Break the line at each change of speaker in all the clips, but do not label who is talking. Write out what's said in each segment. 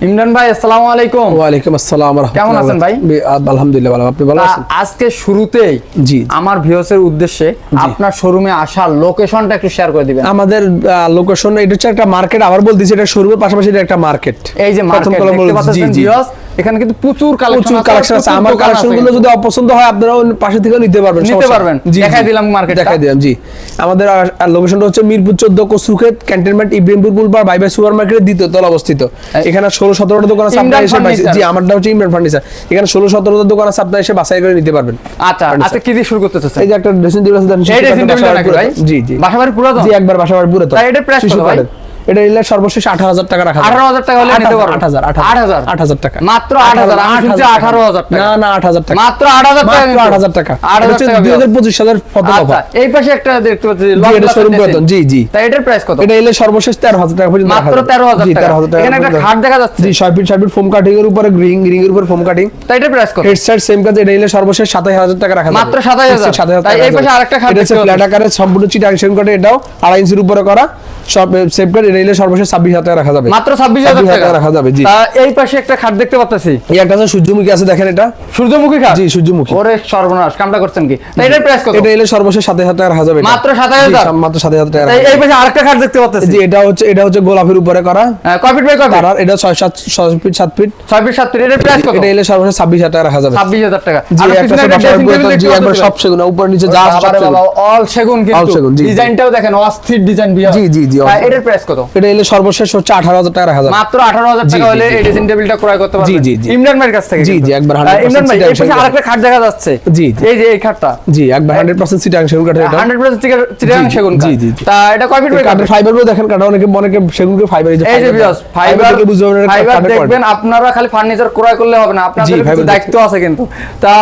ইমরান ভাই আসসালামু আলাইকুম
ওয়ালাইকুম আসসালাম রাহমাতুল্লাহ।
কেমন আছেন ভাই?
আলহামদুলিল্লাহ ভালো আপনি ভালো আছেন
আজকে শুরুতেই
জি।
আমার ভিউসের উদ্দেশ্যে আপনার শোরুমে আসার লোকেশনটা একটু শেয়ার করে দিবেন
আমাদের লোকেশন এটা হচ্ছে একটা মার্কেট আবার বলতেছি এটা শোরুমের পাশাপাশি এটা একটা মার্কেট
এই যে মার্কেট দেখতে পাচ্ছেন ভিউয়ার্স এখানে কিন্তু প্রচুর কালেকশন
প্রচুর কালেকশন আছে। আমার কালেকশনগুলো যদি অপছন্দ হয় আপনারা পাশে থেকে নিতে পারবেন
নিতে পারবেন। দেখাই দিলাম market টা।
দেখাই দিলাম জি। আমাদের লোকেশনটা হচ্ছে মিরপুর 14 কসুক্ষেত ক্যান্টনমেন্ট ইব্রাহিমপুর বুলবার বাই বাই সুপার মার্কেটের দ্বিতীয় তলা অবস্থিত। এখানে 16 17টা দোকান আছে আপনারা এসে জি আমারটা হচ্ছে ইমরান ফার্নিচার এখানে 16 17টা দোকান আছে আপনারা এসে বাছাই করে নিতে পারবেন।
আচ্ছা আচ্ছা কি দিয়ে শুরু করতে চাচ্ছেন
এই যে একটা ড্রেসিং টেবিল আছে
এই ড্রেসিং।
জি জি।
বাসাবাড়ি পুরাতন?
জি একবার বাসাবাড়ি পুরাতন।
তাই এটার price কত ভাই?
এটা নিলে সর্বশেষ আঠারো হাজার টাকা রাখা যাবে।
18,000 টাকা হলে নিতে পারব।
8,000,
8,000
8,000, 8,000 টাকা।
মাত্র 8,000, আমি শুনছি 18,000 টাকা।
না না আট হাজার টাকা।
মাত্র 8,000 টাকা
আট হাজার টাকা।
8,000
এটা হচ্ছে
টাকা
দুই হাজার পঁচিশ ফটো
আচ্ছা এই পাশে একটা দেখতে পাচ্ছি
এটা
dressing।
পুরাতন, জি, জি।
তাই এটার প্রাইস কত?
এটা এলে সর্বশেষ তেরো হাজার টাকা পর্যন্ত
মাত্র
যাবে।
13,000
জি,
টাকা।
13,000 টাকা
এখানে একটা খাট দেখা যাচ্ছে।
জি ছয় ফিট ছয় ফিট ফোম কাটিং এর উপরে রিং রিং এর উপর ফোম কাটিং
তাই এটার প্রাইস কত?
হেড সাইড সেম কাজ এটা এলে সর্বশেষ সাতাশ হাজার টাকা রাখা
মাত্র 27,000
27,000
তাই
টাকা
এই পাশে আরেকটা খাট
এটা হচ্ছে ফ্ল্যাট। আকারের সম্পূর্ণ চিটাং সেম কাটে এটাও আড়াই ইঞ্চির উপরে করা। সব সেম এটা এলে সর্বশেষ ছাব্বিশ হাজার টাকা রাখা যাবে।
মাত্র 26,000 টাকা?
রাখা যাবে জি।
এই পাশে একটা খাট দেখতে পাচ্ছি
এই একটা আছে সূর্যমুখী আছে দেখেন এটা।
সূর্যমুখী খাট?
জি সূর্যমুখী।
ওরে সর্বনাশ কামটা করছেন কি? তাই এটার প্রাইস কত?
এটা সর্বশেষ হাজার টাকা রাখা যাবে
মাত্র 27,000?
জি, মাত্র হাজার টাকা
এই পাশে আরেকটা খাট দেখতে পাচ্ছি
জি এটা হচ্ছে এটা হচ্ছে গোলাপের উপরে করা।
কয় ফিট বাই কয় ফিট?
এটা ছয় সাত ছয় ফিট সাত ফিট।
ছয় ফিট সাত ফিট এটার প্রাইস কত?
এটা সর্বশেষ ছাব্বিশ হাজার টাকা রাখা যাবে।
ছাব্বিশ হাজার টাকা।
জি একটা জি একবার সব সেগুন উপর নিচে যা আছে সব সেগুন।
কিন্তু। ডিজাইনটাও দেখেন অস্থির ডিজাইন
জি, জি, জি,
এটার প্রাইস কত?
এটা এলে সর্বশেষ হচ্ছে আঠারো হাজার টাকা রাখা যাবে
মাত্র আঠারো হাজার
জি,
টাকা হলে এই ড্রেসিং টেবিলটা ক্রয় করতে পারবেন।
জি, জি, জি।
ইমরান ভাইয়ের কাছ থেকে
জি, জি, একবার 100%
ইমরান ভাই এই পাশে আরেকটা খাট দেখা যাচ্ছে।
জি, জি।
এই যে এই খাটটা।
জি একবার হান্ড্রেড পার্সেন্ট সিটাং সেগুন কাঠের এটা
হান্ড্রেড পার্সেন্ট চিটাগাং সেগুন কাঠ।
জি, জি।
তা এটা কয় ফিট
কাঠের ফাইবার দেখেন কাঠা অনেকে অনেকে সেগুনকে ফাইবার
এই যে বিয়স ফাইবার
থেকে বুঝতে পারবেন এটা
ফাইবার দেখবেন আপনারা খালি ফার্নিচার ক্রয় করলে হবে না। আপনাদের
fiber
দায়িত্ব আছে কিন্তু। তা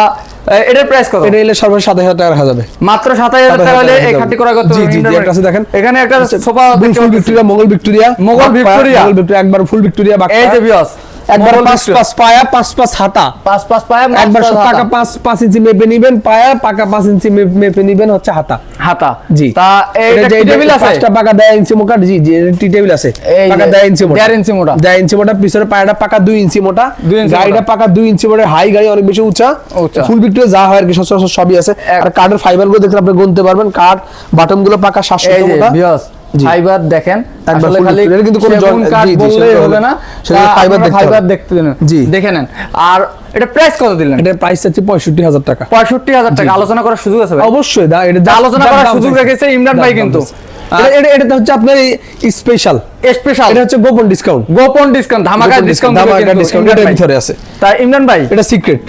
এটার প্রাইস কত?
এটা এলে সর্বশেষ সাতাশ হাজার টাকা রাখা যাবে।
মাত্র সাতাশ হাজার টাকা হলে এই
27,000
খাটটি করতে
জি, জি, একটা আছে দেখেন।
এখানে একটা sofa
full Victoria Mughal Victoria
Mughal Victoria.
Mughal Victoria একবার ফুল ভিক্টোরিয়া
এই যে
একবার পাঁচ পাঁচ পায়া পাঁচ পাঁচ হাতা।
পাঁচ পাঁচ পায়ে
একবার পাকা পাঁচ পাঁচ ইঞ্চি মেপে নিবেন পায়া পাকা পাঁচ ইঞ্চি মেপে নিবেন হচ্ছে হাতা।
হাতা।
জি।
তা
এটা
টেবিল আছে?
পাঁচটা পাকা দেড় ইঞ্চি মোটা জি জি টি টেবিল আছে। পাকা
যে
দেড় ইঞ্চি মোটা।
দেড় ইঞ্চি মোটা।
দেড় ইঞ্চি মোটা পিছনে পায়াটা পাকা দুই ইঞ্চি মোটা। গাড়িটা পাকা দুই ইঞ্চি মোটা হাই গাড়ি অনেক বেশি উঁচা। ফুল ভিক্টোরিয়া যা হয় আর কি সচরাচর সবই আছে। আর কাঠের ফাইবারগুলো দেখলে আপনি গুনতে পারবেন। কাঠ বাটনগুলো পাকা সাতশো মোটা।
ফাইবার দেখেন আসলে খালি
কিন্তু কোনো জি, জি,
বললেই হবে না।
সেটা
ফাইবার
দেখতে
ফাইবার দেখতে দেন
জি।
দেখে নেন। আর এটা প্রাইস কত দিলেন?
এটা প্রাইস হচ্ছে পঁয়ষট্টি হাজার টাকা।
পঁয়ষট্টি হাজার টাকা। আলোচনা করার সুযোগ আছে ভাই?
অবশ্যই দা এটা
আলোচনা করার সুযোগ। রেখেছে ইমরান ভাই কিন্তু।
এটা- এটা- এটা হচ্ছে আপনার স্পেশাল
স্পেশাল
এটা হচ্ছে গোপন ডিসকাউন্ট
গোপন ডিসকাউন্ট ধামাকা ডিসকাউন্ট
ধামাকা discount, এটার ভিতরে আছে।
তা ইমরান ভাই
এটা সিক্রেট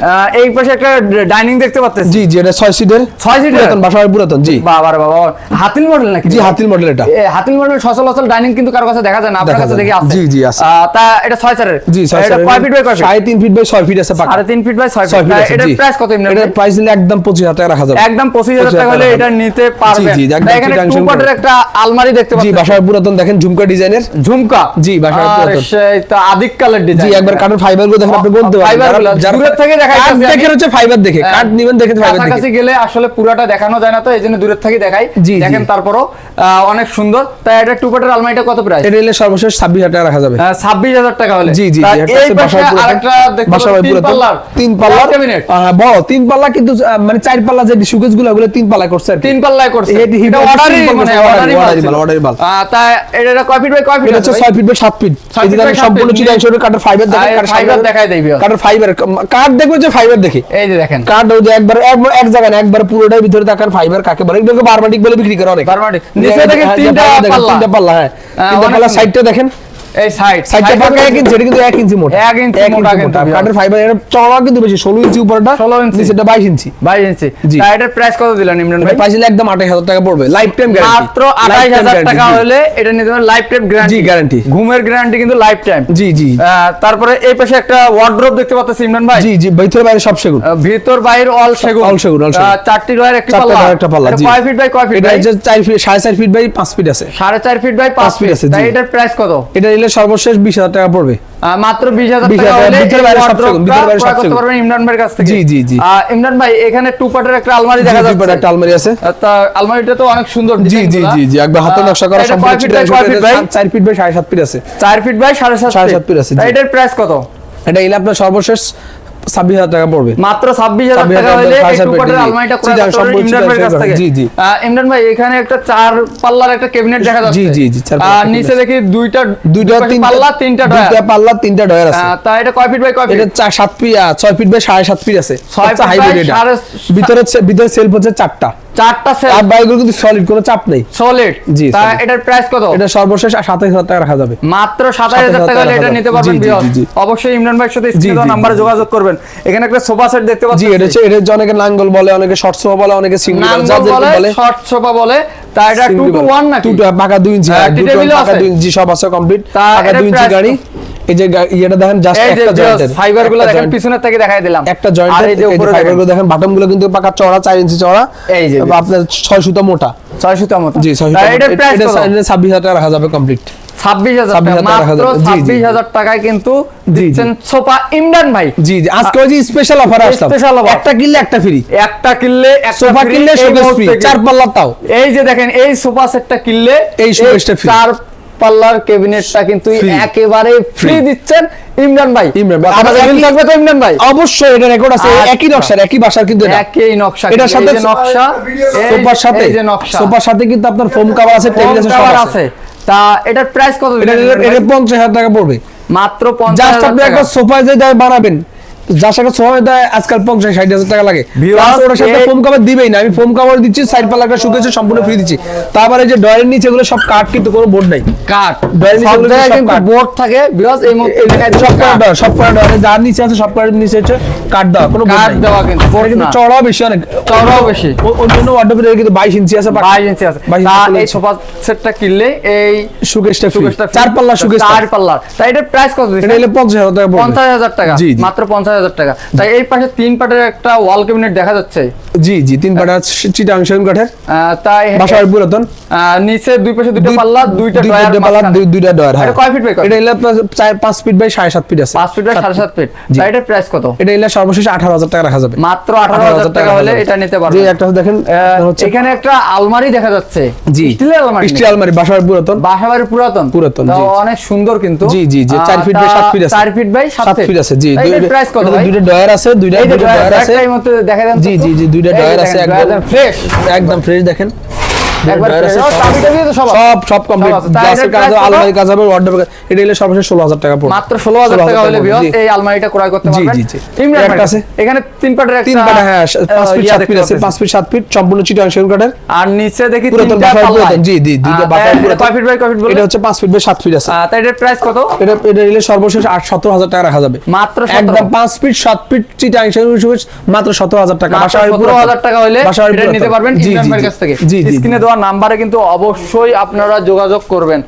এই পাশে একটা ডাইনিং দেখতে পাচ্ছেন
জি জি এটা ছয় সিটের
ছয় সিটের?
পুরাতন বাসা পুরাতন জি।
বাবা বাবা। হাতিল মডেল নাকি?
জি হাতিল মডেল এটা।
হাতিল মডেল সচলাচল ডাইনিং কিন্তু কারও কাছে দেখা যায় না আপনার কাছে দেখি আছে।
জি, জি, আছে।
তা এটা ছয় চারের
জি ছয়
এটা কয় ফিট বাই কয় ফিট
ফিট বাই ছয় ফিট আছে পাকা।
ফিট বাই ছয়
ছয়
ফিট
জি।
প্রাইস কত ইমরান ভাই?
প্রাইস নিলে একদম পঁচিশ হাজার টাকা রাখা যাবে।
একদম পঁচিশ হাজার টাকা হলে এটা নিতে পারবেন।
জি, জি, একদম
একটা আলমারি দেখতে
জি
পাচ্ছেন।
বাসার পুরাতন দেখেন ঝুমকা ডিজাইনের
ঝুমকা।
জি,
তো আদিক কালের
জি একবার কাঠের ফাইবারগুলো দেখেন আপনি বলতে পারবেন
দূরের থেকে দেখাই
দেখে হচ্ছে ফাইবার দেখে। কাঠ নিবেন দেখে ফাইবার দেখে।
কাছাকাছি গেলে আসলে পুরাটা দেখানো যায় না তো দূরের থেকে দেখাই। দেখেন তারপরও অনেক সুন্দর। তাই এটা টু পার্টের আলমারিটা কত প্রাইস
এটা নিলে সর্বশেষ ছাব্বিশ হাজার টাকা রাখা যাবে।
টাকা হলে।
জি জি
এই পাশে আরেকটা দেখতে তিন। পাল্লার
তিন পাল্লার
ক্যাবিনেট
বড়। তিন পাল্লা কিন্তু মানে চার পাল্লা যে সুকেজগুলো ওগুলো তিন পাল্লা করছে
তিন পাল্লায় করছে।
এটা
অর্ডারই মানে অর্ডারই মাল
order-ই মাল, order-ই মাল।
আহ, তা এটা এটা কয় ফিট বাই কয় ফিট
ফিট ফিট এই যে দেখেন সম্পূর্ণ চিটাং ফাইবার দেখেন
দেখাই।
ফাইবার দেখবে যে ফাইবার দেখে।
এই যে দেখেন।
কাঠ ওই যে একবার এক- জায়গায় একবার পুরোটাই ভিতরে তাকার ফাইবার কাকে বলে? বারবাটিক বলে বিক্রি করে অনেক।
বারবাটিক। নিচে দেখেন
হ্যাঁ,
তিনটা
যে
পাল্লা।
তিনটা পাল্লা হ্যাঁ, তিনটা পাল্লা সাইডটা দেখেন।
এই সাইড
সাইডটা পাকা এক ইঞ্চি কিন্তু এক ইঞ্চি মোটা।
এক ইঞ্চি মোটা কিন্তু
কাঠের ফাইবার এটা চওড়া কিন্তু বেশি ষোলো ইঞ্চি উপরটা
16 ইঞ্চি।
নিচেটা বাইশ ইঞ্চি।
বাইশ ইঞ্চি।
জি।
এটার প্রাইস কত দিলেন ইমরান ভাই?
পাইছিলে একদম আঠাশ হাজার টাকা পড়বে। লাইফ টাইম
মাত্র আঠাশ হাজার টাকা হলে এটা নিতে পারেন লাইফ টাইম গ্যারান্টি
জি, guarantee।
ঘুমের গ্যারান্টি কিন্তু লাইফ টাইম
জি। জি
তারপরে এই পাশে একটা ওয়ার্ড্রোব দেখতে পাচ্ছেন ইমরান ভাই।
জি জি ভিতরে বাইরে সব সেগুন।
ভিতর বাইর অল সেগুন।
all সেগুন।
চারটি রয়ের একটি
চারটা
পাল্লা।
রয়ের একটা পাল্লা, জি।
ফিট বাই কয় ফিট
এটা
ভাই?
চার ফিট সাড়ে চার ফিট বাই পাঁচ ফিট আছে।
সাড়ে চার ফিট বাই পাঁচ ফিট
আছে,
তাই এটার প্রাইস কত?
এটা নিলে সর্বশেষ বিশ হাজার টাকা পড়বে।
মাত্র বিশ হাজার টাকা ইমরান ভাইয়ের কাছ থেকে।
জি, জি, জি।
ইমরান ভাই এখানে টু পার্টের একটা আলমারি দেখা যাচ্ছে।
একটা আলমারি আছে।
তা আলমারিটা তো অনেক সুন্দর
জি জি। জি জি একবার হাতে নকশা করা সম্পূর্ণ
কয় ফিট বাই কয় ফিট
চার ফিট বাই সাড়ে সাত ফিট আছে।
চার ফিট বাই সাড়ে সাত
সাড়ে
ফিট।
আছে,
এটার প্রাইস কত?
এটা আপনার সর্বশেষ ছাব্বিশ হাজার টাকা পড়বে।
মাত্র ছাব্বিশ হাজার টাকা হলে। আলমারিটা ইমরান কাছ থেকে।
জি, জি।
ইমরান ভাই এখানে একটা চার পাল্লার একটা ক্যাবিনেট দেখা যাচ্ছে।
জি, জি, জি,
নিচে দেখি দুইটা
দুইটা
তিন পাল্লা
তিনটা
তিনটা
দুইটা
ডয়ার
পাল্লা তিনটা ডয়ার আছে।
তা এটা কয় ফিট বাই কয় ফিট?
এটা সাত ফিট আহ, ছয় ফিট বাই সাড়ে সাত ফিট আছে।
ছয়
আচ্ছা,
feet
hybrid
by
এটা। ভিতরে ভিতরে সেলফ হচ্ছে চারটা।
চারটা সেট
আর বাইকগুলো কিন্তু সলিড কোনো চাপ নেই।
সলিড
জি,
তা এটার প্রাইস কত?
এটা সর্বশেষ সাতাইশ হাজার টাকা রাখা যাবে।
মাত্র সাতাশ হাজার টাকা হলে এটা নিতে পারবেন
জি, জি,
বিয়স।
জি, জি।
অবশ্যই ইমরান ভাইয়ের সাথে স্ক্রিনে
জি,
নাম্বারে যোগাযোগ করবেন। এখানে একটা সোফা সেট দেখতে
জি
পাচ্ছেন
এটা হচ্ছে এটা অনেকে নাঙ্গল বলে অনেকে শর্ট সোফা বলে অনেকে সিঙ্গেল
নাঙ্গল বলে শর্ট সোফা বলে। তা এটা টু টু ওয়ান নাকি?
টু পাকা দুই ইঞ্চি
হ্যাঁ,
হ্যাঁ, পাকা
আছে?
দুই ইঞ্চি সব আছে কমপ্লিট পাকা
এটার
দুই ইঞ্চি গাড়ি। এই যে ইয়েটা দেখেন জাস্ট একটা জয়েন্টের
ফাইবারগুলো দেখেন পিছনের থেকে দেখাই দিলাম।
একটা জয়েন্টের
এই যে উপরে
ফাইবারগুলো দেখেন। বাটনগুলো কিন্তু পাকা চওড়া 4 ইঞ্চি চওড়া।
এই যে,
আপনার 6 সুতা মোটা।
ছয় সুতা মতো
জি 6 সুতা এটা 26000 টাকা রাখা যাবে কমপ্লিট 26,000 টাকা
মাত্র
রাখা যাবে। জি, জি,
ছাব্বিশ
জি।
হাজার টাকায় কিন্তু দিচ্ছেন সোফা ইমরান ভাই।
জি জি। আজকে ওই যে স্পেশাল অফার আসলাম।
Special offer।
একটা কিনলে একটা ফ্রি
একটা কিনলে একটা
সোফা কিনলে
এই
শোকেস ফ্রি চার পাল্লা তাও।
এই যে দেখেন এই সোফা সেটটা কিনলে
এই।
চার পাল্লার ক্যাবিনেটটা কিন্তু একেবারে ফ্রি দিচ্ছেন ইমরান ভাই।
ইমরান ভাই।
আমাদের বিল
একই-
থাকবে তো ইমরান ভাই?
অবশ্যই এটা রেকর্ড আছে
আচ্ছা।
একই নকশার একই বাসার কিন্তু এটা।
একই নকশা
এটার সাথে
নকশা
সোফার সাথে
এই যে নকশা।
সোফার সাথে কিন্তু আপনার ফোম কভার আছে টেবিল আছে সব আছে।
তা এটার প্রাইস কত
এটা
দিলেন ইমরান
এটা
ভাই?
পঞ্চাশ হাজার টাকা পড়বে।
মাত্র পঞ্চাশ
জাস্ট
হাজার
আপনি
টাকা।
একটা সোফা যে বানাবেন। যার সাথে সোফা দেয় আজকাল পঞ্চাশ ষাট হাজার টাকা লাগে। ওটার সাথে ফোম কাভার দিবেই না। আমি ফোম কাভার দিচ্ছি সাইড পাল্লাটা শুকিয়েছে সম্পূর্ণ ফ্রি দিচ্ছি। তারপর যে ডয়ের নিচে এগুলো সব কাঠ কিন্তু কোনো বোর্ড নাই।
কাঠ। সব
নিচে কাঠ।
বোর্ড থাকে। বিকজ এই
সব
কাঠ।
সব ডয়ারে যার নিচে আছে সব করার নিচে হচ্ছে কাঠ দেওয়া কোনো
কাঠ দেওয়া কিন্তু,
কিন্তু চড়াও বেশি অনেক।
চওড়াও বেশি।
ও- ওর জন্য ওয়ার্ডরোবের কিন্তু বাইশ ইঞ্চি আছে
বাইশ ইঞ্চি আছে।
22
তা
ইঞ্চি
এই সোফা সেটটা কিনলে এই
সুকেশটা
সুকেশটা
চার পাল্লা সুকেশ
চার পাল্লার তাই এটার প্রাইস কত
এটা হলে পঞ্চাশ হাজার টাকা
পঞ্চাশ হাজার টাকা। মাত্র পঞ্চাশ হাজার টাকা। তাই এই পাশে তিন পাটের একটা ওয়াল ক্যাবিনেট দেখা যাচ্ছে।
জি জি তিন পাটা চিটাং সেগুন কাঠের।
তাই
বাসার পুরাতন।
নিচে দুই পাশে দুটো পাল্লা দুইটা
দুই-
ড্রয়ার
পাল্লা, দুইটা ডয়ার হ্যাঁ।
এটা কয় ফিট বাই কয়
এটা হলে আপনার চার পাঁচ ফিট বাই সাড়ে সাত ফিট আছে।
পাঁচ ফিট বাই সাড়ে সাত ফিট তাই এটার প্রাইস কত?
এটা হলে সর্বশেষ আঠারো হাজার টাকা রাখা যাবে।
মাত্র আঠারো হাজার টাকা হলে এটা নিতে
জি
পারবেন
একটা দেখেন
এখানে একটা আলমারি দেখা যাচ্ছে।
জি
স্টিলের আলমারি
স্টিল আলমারি বাসার পুরাতন।
বাসাবাড়ি পুরাতন?
পুরাতন, জি।
অনেক সুন্দর কিন্তু।
জি, জি, জি,
আহ,
চার ফিট বাই
তা
সাত ফিট আছে।
চার ফিট বাই
সাত ফিট আছে জি
প্রাইস কত?
এটাতে
ভাই।
দুইটা ডয়ার আছে দুইটা
এই যে
ডয়ার আছে।
মধ্যে দেখা দেন
জি জি জি দুইটা ডয়ার আছে একদম
ফ্রেশ
একদম ফ্রেশ দেখেন। সব-
সব
কমপ্লিট গ্লাসের কাজ? আলমারি কাজ হবে এটা হলে সর্বশেষ টাকা পড়বে।
মাত্র ষোলো হাজার টাকা হলে
পড়বে,
এই আলমারিটা ক্রয় করতে পারবেন।
জি, জি। একটা আছে।
এখানে তিন পাটের একটা
তিন পাটা হ্যাঁ পাঁচ ফিট ফিট আছে
পাচ্ছি।
ফিট সাত ফিট সম্পূর্ণ চিটাং সেগুন কাঠের
আর নিচে দেখি তিনটা পাল্লা।
জি জি দুইটা
আহ,
বাসার
কয় ফিট বাই কয় ফিট বলে?
এটা হচ্ছে পাঁচ ফিট বাই সাত ফিট আছে।
তাই এটার প্রাইস কত?
এটা এটা নিলে সর্বশেষ আট সতেরো হাজার টাকা রাখা যাবে।
মাত্র
একদম পাঁচ ফিট সাত ফিট চিটাং সেগুন মাত্র সতেরো হাজার টাকা।
হলে এটা নিতে পারবেন
জি
ইমরান
জি
ভাইয়ের কাছ থেকে।
জি জি
স্ক্রিনে দেওয়া নাম্বারে কিন্তু অবশ্যই আপনারা যোগাযোগ করবেন।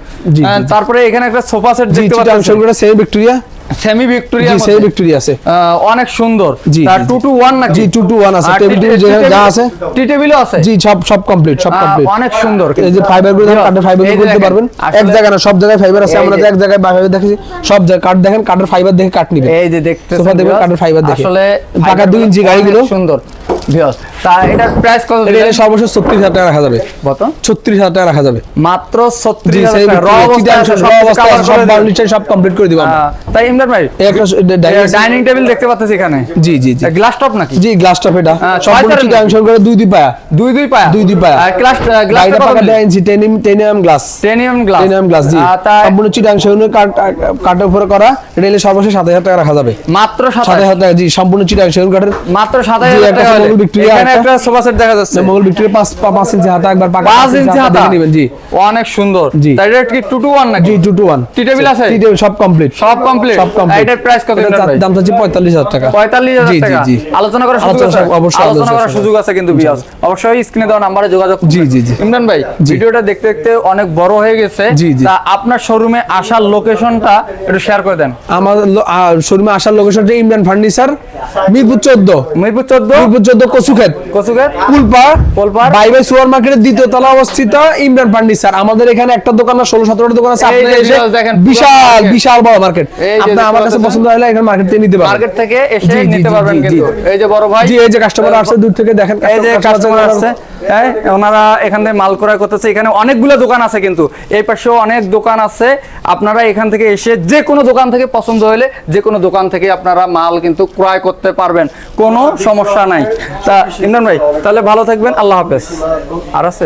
তারপরে এখানে একটা সোফা সেট দেখতে পাচ্ছেন।
সেমি ভিক্টোরিয়া
সেমি ভিক্টোরিয়া
জি সেমি ভিক্টোরিয়া আছে।
অনেক সুন্দর। তার
জি,
টু টু ওয়ান নাকি?
জি, 2 to 1 আছে। টেবিল যে- আছে।
টি টেবিলও আছে?
জি সব সব কমপ্লিট সব কমপ্লিট
অনেক সুন্দর
এই যে ফাইবারগুলো কাঠের ফাইবারগুলো বলতে পারবেন। এক জায়গায় না সব জায়গায় ফাইবার আছে। আমরা
যে-
এক জায়গায় ফাইবার দেখেছি সব জায়গায় কাঠ দেখেন কাঠের ফাইবার দেখে কাঠ নিবেন।
এই যে দেখতে
সোফা দেখবেন কাঠের ফাইবার দেখে।
আসলে
দুই
গুলো
ইঞ্চি
অনেক
গাড়িগুলো।
সুন্দর। ভিউয়ার্স তা এটার প্রাইস কত
এটা সর্বশেষ ছত্রিশ হাজার টাকা রাখা যাবে।
কত?
ছত্রিশ হাজার টাকা রাখা যাবে।
মাত্র
জি
ছত্রিশ
সেই
হাজার টাকা। Raw অবস্থায় সব
অবস্থা সব
করে
সব কমপ্লিট করে দিব আমরা
তাই ইমরান ভাই
একটা ডাইনিং
ডাইনিং টেবিল দেখতে পাচ্ছি এখানে।
জি জি জি।
গ্লাস টপ নাকি?
জি গ্লাস টপ এটা।
হ্যাঁ,
সম্পূর্ণ
ছয়
করে দুই দুই পায়া
দুই দুই পায়া
দুই দুই পায়া।
আর গ্লাস গ্লাস
গাড়িটা পাকা দেড় ইঞ্চি ten ten glass
titanium glass
ten glass জি। সম্পূর্ণ চিটাং সেগুনের কাঠ উপরে করা এটা সর্বশেষ সাত হাজার টাকা রাখা যাবে।
মাত্র
সাত হাজার টাকা জি সম্পূর্ণ
মাত্র
ভিক্টোরিয়া,
এখানে
একটা-
একটা সোফা সেট দেখা যাচ্ছে।
মঙ্গল ভিক্টোরিয়া পাঁচ পা- পাঁচ ইঞ্চি হাতা একবার পাকা
পাঁচ ইঞ্চি হাতা
নেবেন জি।
অনেক সুন্দর। তাই এটা কি টু টু ওয়ান নাকি?
জি two two one
tea table আছে?
টি টেবিল সব কমপ্লিট
সব কমপ্লিট
সব কমপ্লিট
এটার প্রাইস কত ইমরান
দাম চাচ্ছি পঁয়তাল্লিশ টাকা।
পঁয়তাল্লিশ হাজার
জি, জি,
আলোচনা করার সুযোগ আছে?
অবশ্যই
আলোচনা
আলোচনা
করার সুযোগ আছে কিন্তু বিয়াস অবশ্যই স্ক্রিনে দেওয়া নাম্বারে যোগাযোগ
জি, জি, জি।
ইমরান ভাই ভিডিওটা দেখতে দেখতে অনেক বড় হয়ে গেছে। তা আপনার শোরুমে আসার লোকেশনটা একটু শেয়ার করে দেন।
আমার শোরুমে আসার লোকেশন ইমরান ফার্নিচার মিরপুর চোদ্দ।
মিরপুর চোদ্দ?
মিরপুর চোদ্দ কচুক্ষেত।
কচুক্ষেত?
কুলপা
কুলপা
বাই বাই সুপার মার্কেটের দ্বিতীয় তলা অবস্থিত ইমরান ফার্নিচার। আমাদের এখানে একটা দোকান না ষোলো সতেরোটা দোকান আছে। আপনি এসে
বিশাল দেখেন,
বিশাল বিশাল বড় মার্কেট
যে
আমার কাছে পছন্দ হলে এখানে মার্কেট থেকে নিতে পারবেন।
মার্কেট থেকে এসে নিতে পারবেন কিন্তু। এই যে বড় ভাই।
জি এই যে কাস্টমার আসছে দূর থেকে দেখেন
এই যে কাস্টমার। আসছে। হ্যাঁ ওনারা এখান থেকে মাল ক্রয় করতেছে। এখানে অনেকগুলো দোকান আছে কিন্তু। এই পাশেও অনেক দোকান আছে। আপনারা এখান থেকে এসে যে কোনো দোকান থেকে পছন্দ হলে যে কোনো দোকান থেকে আপনারা মাল কিন্তু ক্রয় করতে পারবেন। কোনো সমস্যা নাই। তা ইমরান ভাই তাহলে ভালো থাকবেন। আল্লাহ হাফেজ। আর আছে?